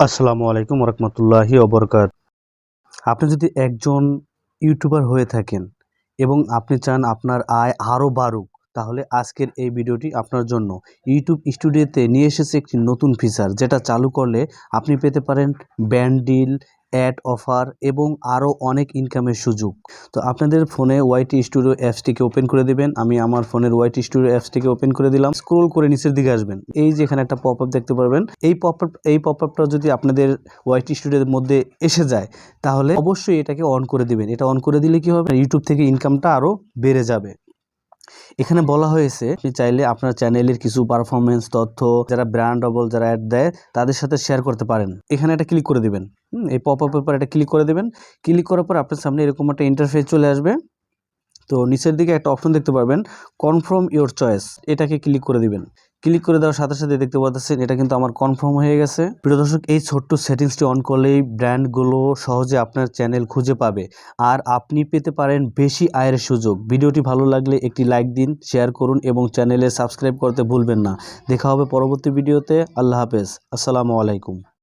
আসসালামু আলাইকুম রহমতুল্লাহি অবরকাত আপনি যদি একজন ইউটিউবার হয়ে থাকেন এবং আপনি চান আপনার আয় আরও বাড়ুক, তাহলে আজকের এই ভিডিওটি আপনার জন্য। ইউটিউব স্টুডিওতে নিয়ে এসেছে একটি নতুন ফিচার যেটা চালু করলে আপনি পেতে পারেন ব্যান্ড ডিল অ্যাড অফার এবং আরও অনেক ইনকামের সুযোগ। তো আপনাদের ফোনে ওয়াইটি স্টুডিও অ্যাপসটিকে ওপেন করে দেবেন। আমি আমার ফোনের ওয়াইটি স্টুডিও অ্যাপসটিকে ওপেন করে দিলাম। স্ক্রোল করে নিচের দিকে আসবেন। এই যে এখানে একটা পপ আপ দেখতে পারবেন। এই পপ আপ এই পপ আপটা যদি আপনাদের ওয়াইটি স্টুডিওর মধ্যে এসে যায়, তাহলে অবশ্যই এটাকে অন করে দিবেন। এটা অন করে দিলে কি হবে? ইউটিউব থেকে ইনকামটা আরও বেড়ে যাবে। এখানে বলা হয়েছে, আপনি চাইলে আপনার চ্যানেলের কিছু পারফরমেন্স তথ্য, যারা ব্র্যান্ড ডবল যারা অ্যাড দেয়, তাদের সাথে শেয়ার করতে পারেন। এখানে একটা ক্লিক করে দিবেন। এই পপ আপের পর এটা ক্লিক করে দেবেন। ক্লিক করার পর আপনার সামনে এরকম একটা ইন্টারফেস চলে আসবে। তো নিচের দিকে একটা অপশন দেখতে পারবেন কনফার্ম ইওর চয়েস এটাকে ক্লিক করে দিবেন। ক্লিক করে দেওয়ার সাথে সাথে দেখতে পাচ্ছেন এটা কিন্তু আমার কনফার্ম হয়ে গেছে। প্রিয় দর্শক, এই ছোট্ট সেটিংসটি অন করলেই ব্র্যান্ডগুলো সহজে আপনার চ্যানেল খুঁজে পাবে। আর আপনি পেতে পারেন বেশি আয়ের সুযোগ। ভিডিওটি ভালো লাগলে একটি লাইক দিন শেয়ার করুন এবং চ্যানেলে সাবস্ক্রাইব করতে ভুলবেন না। দেখা হবে পরবর্তী ভিডিওতে আল্লাহ হাফেজ। আসসালামু আলাইকুম।